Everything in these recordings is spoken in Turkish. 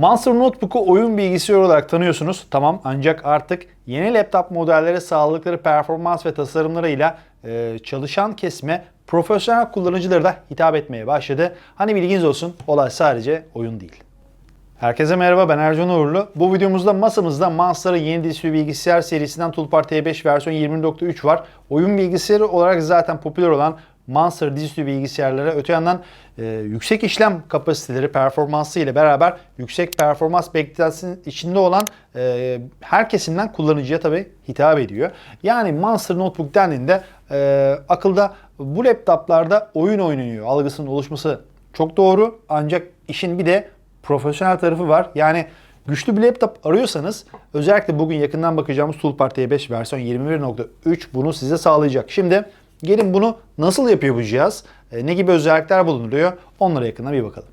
Monster Notebook'u oyun bilgisayarı olarak tanıyorsunuz. Tamam ancak artık yeni laptop modelleri sağladıkları performans ve tasarımlarıyla e, çalışan kesme profesyonel kullanıcıları da hitap etmeye başladı. Hani bilginiz olsun olay sadece oyun değil. Herkese merhaba ben Ercan Uğurlu. Bu videomuzda masamızda Monster'ın yeni dizüstü bilgisayar serisinden Toolbar T5 versiyon 20.3 var. Oyun bilgisayarı olarak zaten popüler olan Monster dizüstü bilgisayarlara öte yandan e, yüksek işlem kapasiteleri performansı ile beraber yüksek performans beklentisinin içinde olan e, her kullanıcıya tabi hitap ediyor. Yani Monster Notebook dendiğinde e, akılda bu laptoplarda oyun oynanıyor algısının oluşması çok doğru ancak işin bir de profesyonel tarafı var. Yani güçlü bir laptop arıyorsanız özellikle bugün yakından bakacağımız Toolbar T5 versiyon 21.3 bunu size sağlayacak. Şimdi gelin bunu nasıl yapıyor bu cihaz? E, Ne gibi özellikler bulunduruyor? Onlara yakından bir bakalım.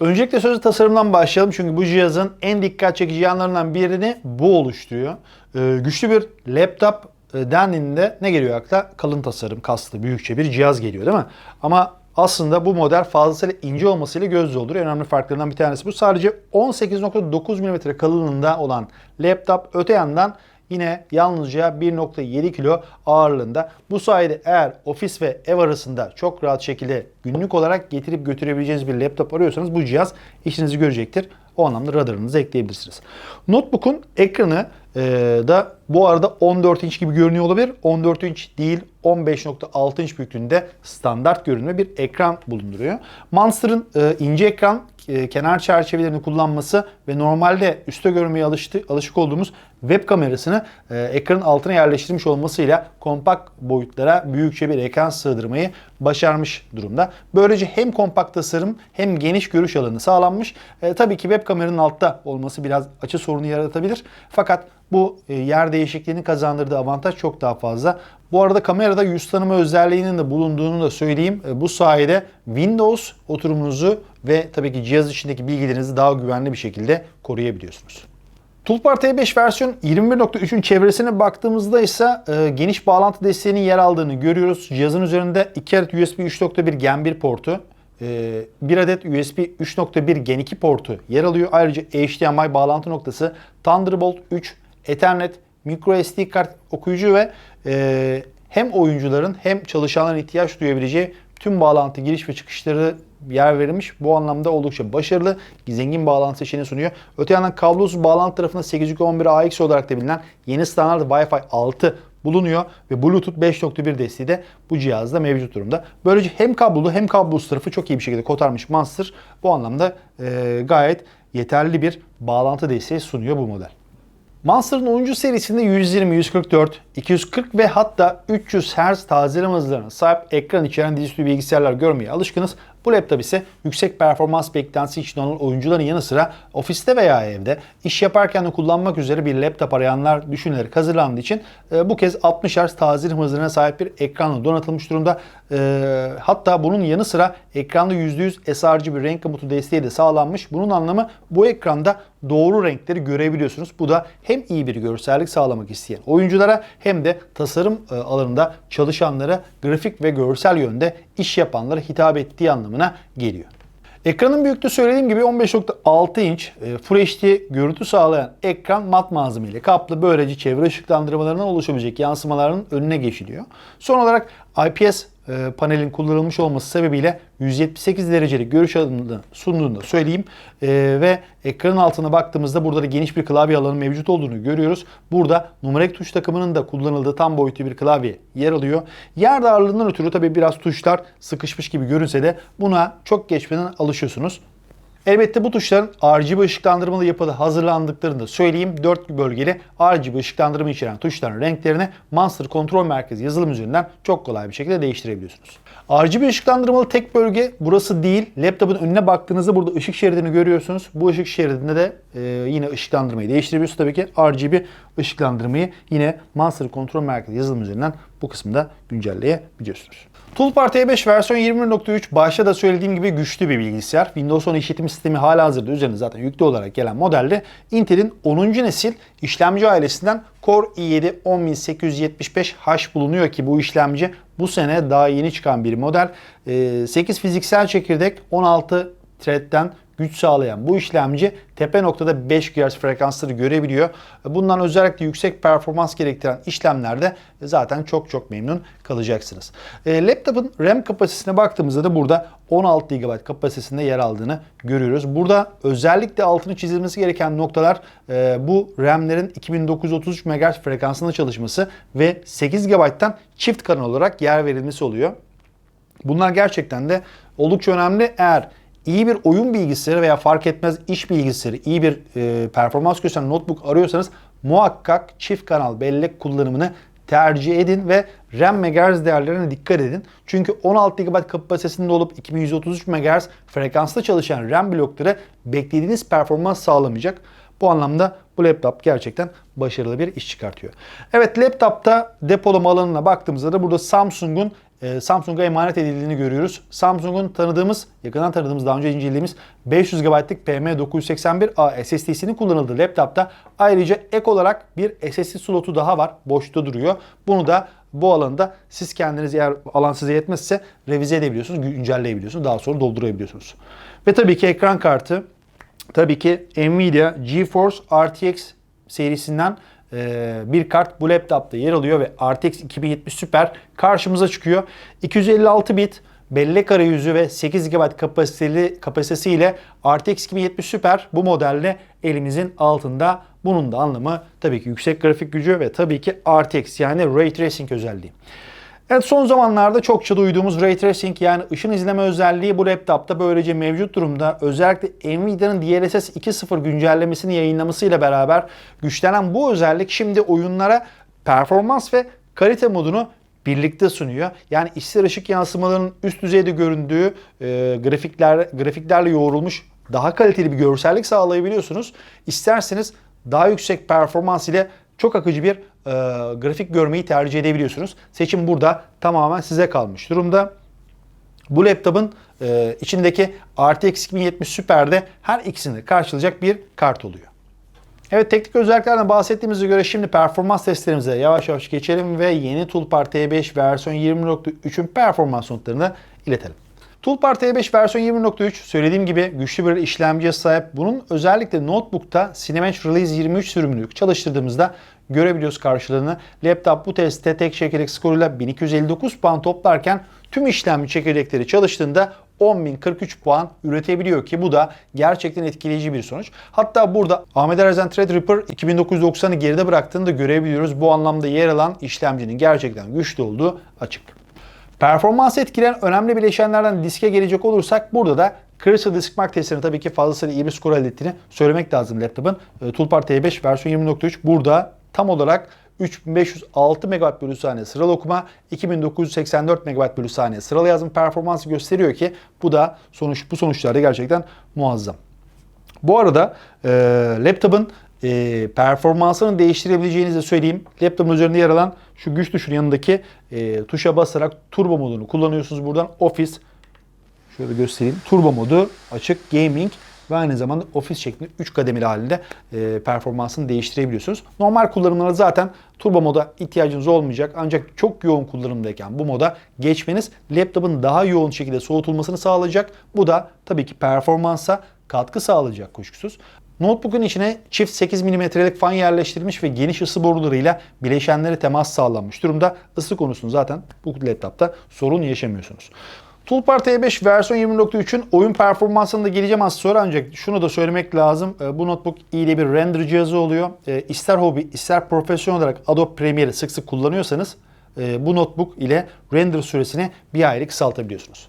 Öncelikle sözü tasarımdan başlayalım çünkü bu cihazın en dikkat çekici yanlarından birini bu oluşturuyor. Ee, güçlü bir laptop e, dendiğinde ne geliyor akla? Kalın tasarım, kaslı, büyükçe bir cihaz geliyor değil mi? Ama aslında bu model fazlasıyla ince olmasıyla göz dolduruyor. Önemli farklarından bir tanesi bu. Sadece 18.9 mm kalınlığında olan laptop öte yandan yine yalnızca 1.7 kilo ağırlığında. Bu sayede eğer ofis ve ev arasında çok rahat şekilde günlük olarak getirip götürebileceğiniz bir laptop arıyorsanız bu cihaz işinizi görecektir. O anlamda radarınızı ekleyebilirsiniz. Notebook'un ekranı e, da bu arada 14 inç gibi görünüyor olabilir. 14 inç değil 15.6 inç büyüklüğünde standart görünümlü bir ekran bulunduruyor. Monster'ın e, ince ekran e, kenar çerçevelerini kullanması ve normalde üste görmeye alıştı, alışık olduğumuz web kamerasını e, ekranın altına yerleştirmiş olmasıyla kompakt boyutlara büyükçe bir ekran sığdırmayı başarmış durumda. Böylece hem kompakt tasarım hem geniş görüş alanı sağlanmış. E, tabii ki web kameranın altta olması biraz açı sorunu yaratabilir. Fakat bu e, yer değişikliğini kazandırdığı avantaj çok daha fazla. Bu arada kamerada yüz tanıma özelliğinin de bulunduğunu da söyleyeyim. E, Bu sayede Windows oturumunuzu ve tabii ki cihaz içindeki bilgilerinizi daha güvenli bir şekilde koruyabiliyorsunuz. Toolbar T5 versiyon 21.3'ün çevresine baktığımızda ise e, geniş bağlantı desteğinin yer aldığını görüyoruz. Cihazın üzerinde 2 adet USB 3.1 Gen 1 portu, e, 1 adet USB 3.1 Gen 2 portu yer alıyor. Ayrıca HDMI bağlantı noktası, Thunderbolt 3, Ethernet, microSD kart okuyucu ve e, hem oyuncuların hem çalışanların ihtiyaç duyabileceği tüm bağlantı giriş ve çıkışları yer verilmiş. Bu anlamda oldukça başarılı, zengin bağlantı seçeneği sunuyor. Öte yandan kablosuz bağlantı tarafında 802.11ax olarak da bilinen yeni standart Wi-Fi 6 bulunuyor ve Bluetooth 5.1 desteği de bu cihazda mevcut durumda. Böylece hem kablolu hem kablosuz tarafı çok iyi bir şekilde kotarmış Monster. Bu anlamda e, gayet yeterli bir bağlantı desteği sunuyor bu model. Monster'ın 10. serisinde 120, 144, 240 ve hatta 300 Hz tazeleme hızlarına sahip ekran içeren dizüstü bilgisayarlar görmeye alışkınız. Bu laptop ise yüksek performans beklentisi için olan oyuncuların yanı sıra ofiste veya evde iş yaparken de kullanmak üzere bir laptop arayanlar düşünülerek hazırlandığı için e, bu kez 60 Hz tazeleme hızlarına sahip bir ekranla donatılmış durumda. E, hatta bunun yanı sıra ekranda %100 sRGB renk komutu desteği de sağlanmış. Bunun anlamı bu ekranda doğru renkleri görebiliyorsunuz. Bu da hem iyi bir görsellik sağlamak isteyen oyunculara hem de tasarım e, alanında çalışanlara grafik ve görsel yönde iş yapanlara hitap ettiği anlamına geliyor. Ekranın büyüklüğü söylediğim gibi 15.6 inç e, Full HD görüntü sağlayan ekran mat malzemeyle kaplı. Böylece çevre ışıklandırmalarından oluşabilecek yansımaların önüne geçiliyor. Son olarak IPS e, panelin kullanılmış olması sebebiyle 178 derecelik görüş alanını sunduğunu da söyleyeyim. E, ve ekranın altına baktığımızda burada da geniş bir klavye alanı mevcut olduğunu görüyoruz. Burada numerik tuş takımının da kullanıldığı tam boyutlu bir klavye yer alıyor. Yer darlığından ötürü tabii biraz tuşlar sıkışmış gibi görünse de buna çok geçmeden alışıyorsunuz. Elbette bu tuşların RGB ışıklandırmalı yapıda hazırlandıklarını da söyleyeyim. 4 bölgeli RGB ışıklandırma içeren tuşların renklerini Monster Kontrol Merkezi yazılım üzerinden çok kolay bir şekilde değiştirebiliyorsunuz. RGB ışıklandırmalı tek bölge burası değil. Laptopun önüne baktığınızda burada ışık şeridini görüyorsunuz. Bu ışık şeridinde de e, yine ışıklandırmayı değiştirebiliyorsunuz. Tabii ki RGB ışıklandırmayı yine Monster Kontrol Merkezi yazılım üzerinden bu kısımda güncelleyebiliyorsunuz. Toolbar T5 versiyon 21.3 başta da söylediğim gibi güçlü bir bilgisayar. Windows 10 işletim sistemi hala hazırda üzerinde zaten yüklü olarak gelen modelde Intel'in 10. nesil işlemci ailesinden Core i7 10875H bulunuyor ki bu işlemci bu sene daha yeni çıkan bir model. 8 fiziksel çekirdek 16 thread'den güç sağlayan bu işlemci tepe noktada 5 GHz frekansları görebiliyor. Bundan özellikle yüksek performans gerektiren işlemlerde zaten çok çok memnun kalacaksınız. E, laptopun RAM kapasitesine baktığımızda da burada 16 GB kapasitesinde yer aldığını görüyoruz. Burada özellikle altını çizilmesi gereken noktalar e, bu RAM'lerin 2933 MHz frekansında çalışması ve 8 GB'tan çift kanal olarak yer verilmesi oluyor. Bunlar gerçekten de oldukça önemli. Eğer iyi bir oyun bilgisayarı veya fark etmez iş bilgisayarı, iyi bir e, performans gösteren notebook arıyorsanız muhakkak çift kanal bellek kullanımını tercih edin ve RAM MHz değerlerine dikkat edin. Çünkü 16 GB kapasitesinde olup 2133 MHz frekansta çalışan RAM blokları beklediğiniz performans sağlamayacak. Bu anlamda bu laptop gerçekten başarılı bir iş çıkartıyor. Evet laptopta depolama alanına baktığımızda da burada Samsung'un e, Samsung'a emanet edildiğini görüyoruz. Samsung'un tanıdığımız, yakından tanıdığımız, daha önce incelediğimiz 500 GB'lık PM981A SSD'sinin kullanıldığı laptopta ayrıca ek olarak bir SSD slotu daha var. Boşta duruyor. Bunu da bu alanda siz kendiniz eğer alan size yetmezse revize edebiliyorsunuz, güncelleyebiliyorsunuz. Daha sonra doldurabiliyorsunuz. Ve tabii ki ekran kartı tabii ki Nvidia GeForce RTX serisinden bir kart bu laptopta yer alıyor ve RTX 2070 Super karşımıza çıkıyor. 256 bit bellek arayüzü ve 8 GB kapasiteli kapasitesiyle RTX 2070 Super bu modelle elimizin altında. Bunun da anlamı tabii ki yüksek grafik gücü ve tabii ki RTX yani Ray Tracing özelliği. Evet son zamanlarda çokça duyduğumuz Ray Tracing yani ışın izleme özelliği bu laptopta böylece mevcut durumda. Özellikle Nvidia'nın DLSS 2.0 güncellemesini yayınlamasıyla beraber güçlenen bu özellik şimdi oyunlara performans ve kalite modunu birlikte sunuyor. Yani ister ışık yansımalarının üst düzeyde göründüğü e, grafikler grafiklerle yoğrulmuş daha kaliteli bir görsellik sağlayabiliyorsunuz. İsterseniz daha yüksek performans ile çok akıcı bir e, grafik görmeyi tercih edebiliyorsunuz. Seçim burada tamamen size kalmış durumda. Bu laptopun e, içindeki RTX 2070 Super'de her ikisini karşılayacak bir kart oluyor. Evet teknik özelliklerden bahsettiğimize göre şimdi performans testlerimize yavaş yavaş geçelim ve yeni Toolpar T5 versiyon 20.3'ün performans notlarını iletelim. Toolpar T5 versiyon 20.3 söylediğim gibi güçlü bir işlemciye sahip. Bunun özellikle notebook'ta Cinebench Release 23 sürümünü çalıştırdığımızda görebiliyoruz karşılığını. Laptop bu testte tek çekirdek skoruyla 1259 puan toplarken tüm işlemci çekirdekleri çalıştığında 10.043 puan üretebiliyor ki bu da gerçekten etkileyici bir sonuç. Hatta burada AMD Ryzen Threadripper 2990'ı geride bıraktığını da görebiliyoruz. Bu anlamda yer alan işlemcinin gerçekten güçlü olduğu açık. Performans etkileyen önemli bileşenlerden diske gelecek olursak burada da Crystal Disk Mark testlerinin tabii ki fazlasıyla iyi bir skor elde ettiğini söylemek lazım laptopun. E, Toolpar T5 versiyon 20.3 burada tam olarak 3506 MB bölü saniye sıralı okuma, 2984 MB bölü saniye sıralı yazım performansı gösteriyor ki bu da sonuç bu sonuçlarda gerçekten muazzam. Bu arada e, laptopun e, performansını değiştirebileceğinizi de söyleyeyim. Laptopun üzerinde yer alan şu güç tuşunun yanındaki e, tuşa basarak turbo modunu kullanıyorsunuz buradan. Office şöyle göstereyim. Turbo modu açık gaming ve aynı zamanda ofis şeklinde 3 kademeli halinde e, performansını değiştirebiliyorsunuz. Normal kullanımlarda zaten turbo moda ihtiyacınız olmayacak. Ancak çok yoğun kullanımdayken bu moda geçmeniz laptopun daha yoğun şekilde soğutulmasını sağlayacak. Bu da tabii ki performansa katkı sağlayacak kuşkusuz. Notebook'un içine çift 8 mm'lik fan yerleştirilmiş ve geniş ısı borularıyla bileşenlere temas sağlanmış durumda. Isı konusunda zaten bu laptopta sorun yaşamıyorsunuz. Toolpar T5 versiyon 20.3'ün oyun performansına da geleceğim az sonra ancak şunu da söylemek lazım. E, bu notebook iyi de bir render cihazı oluyor. E, ister hobi ister profesyonel olarak Adobe Premiere'i sık sık kullanıyorsanız e, bu notebook ile render süresini bir ayrı kısaltabiliyorsunuz.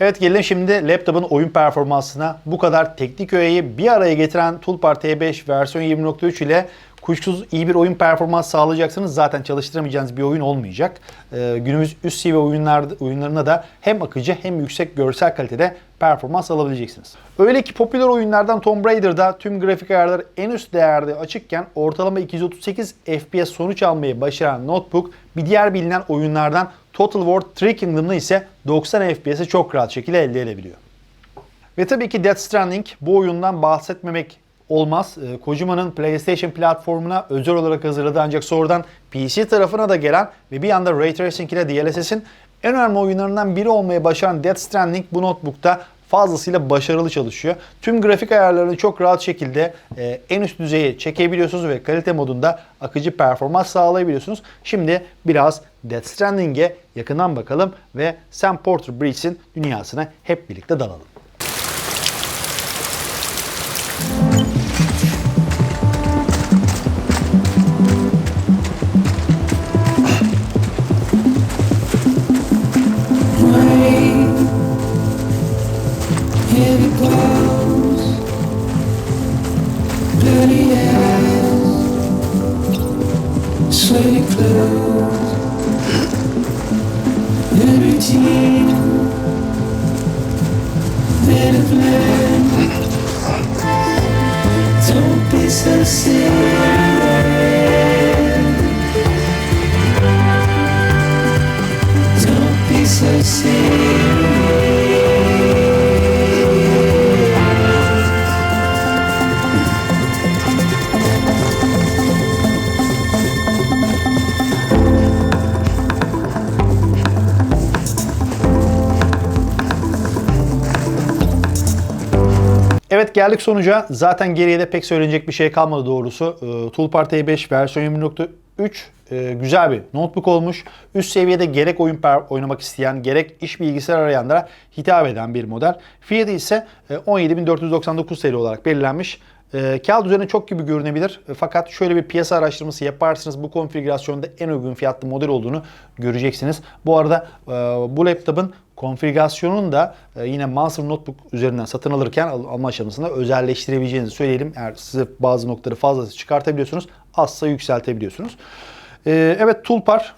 Evet gelelim şimdi laptopun oyun performansına. Bu kadar teknik öğeyi bir araya getiren Toolpar T5 versiyon 20.3 ile kuşkusuz iyi bir oyun performans sağlayacaksınız. Zaten çalıştıramayacağınız bir oyun olmayacak. Ee, günümüz üst seviye oyunlar, oyunlarına da hem akıcı hem yüksek görsel kalitede performans alabileceksiniz. Öyle ki popüler oyunlardan Tomb Raider'da tüm grafik ayarları en üst değerde açıkken ortalama 238 FPS sonuç almayı başaran notebook bir diğer bilinen oyunlardan Total War Three Kingdom'da ise 90 FPS'i çok rahat şekilde elde edebiliyor. Ve tabii ki Death Stranding bu oyundan bahsetmemek olmaz. Ee, Kojima'nın PlayStation platformuna özel olarak hazırladığı ancak sonradan PC tarafına da gelen ve bir yanda Ray Tracing ile DLSS'in en önemli oyunlarından biri olmaya başaran Death Stranding bu notebook'ta fazlasıyla başarılı çalışıyor. Tüm grafik ayarlarını çok rahat şekilde e, en üst düzeye çekebiliyorsunuz ve kalite modunda akıcı performans sağlayabiliyorsunuz. Şimdi biraz Death Stranding'e yakından bakalım ve Sam Porter Breeze'in dünyasına hep birlikte dalalım. Don't be so serious. Don't be so serious. Evet geldik sonuca. Zaten geriye de pek söylenecek bir şey kalmadı doğrusu. Ee, Toolbar T5 versiyon 20.3 e, güzel bir notebook olmuş. Üst seviyede gerek oyun oynamak isteyen gerek iş bilgisayar arayanlara hitap eden bir model. Fiyatı ise e, 17.499 TL olarak belirlenmiş. E, kağıt üzerine çok gibi görünebilir. E, fakat şöyle bir piyasa araştırması yaparsanız bu konfigürasyonda en uygun fiyatlı model olduğunu göreceksiniz. Bu arada e, bu laptopun konfigürasyonunu da e, yine Monster Notebook üzerinden satın alırken al- alma aşamasında özelleştirebileceğinizi söyleyelim. Eğer size bazı noktaları fazlası çıkartabiliyorsunuz, azsa yükseltebiliyorsunuz. E, evet Toolbar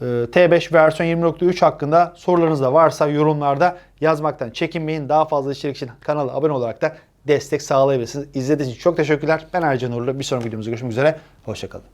e, T5 versiyon 20.3 hakkında sorularınız da varsa yorumlarda yazmaktan çekinmeyin. Daha fazla içerik için kanala abone olarak da destek sağlayabilirsiniz. İzlediğiniz için çok teşekkürler. Ben Ercan Uğurlu. Bir sonraki videomuzda görüşmek üzere. Hoşçakalın.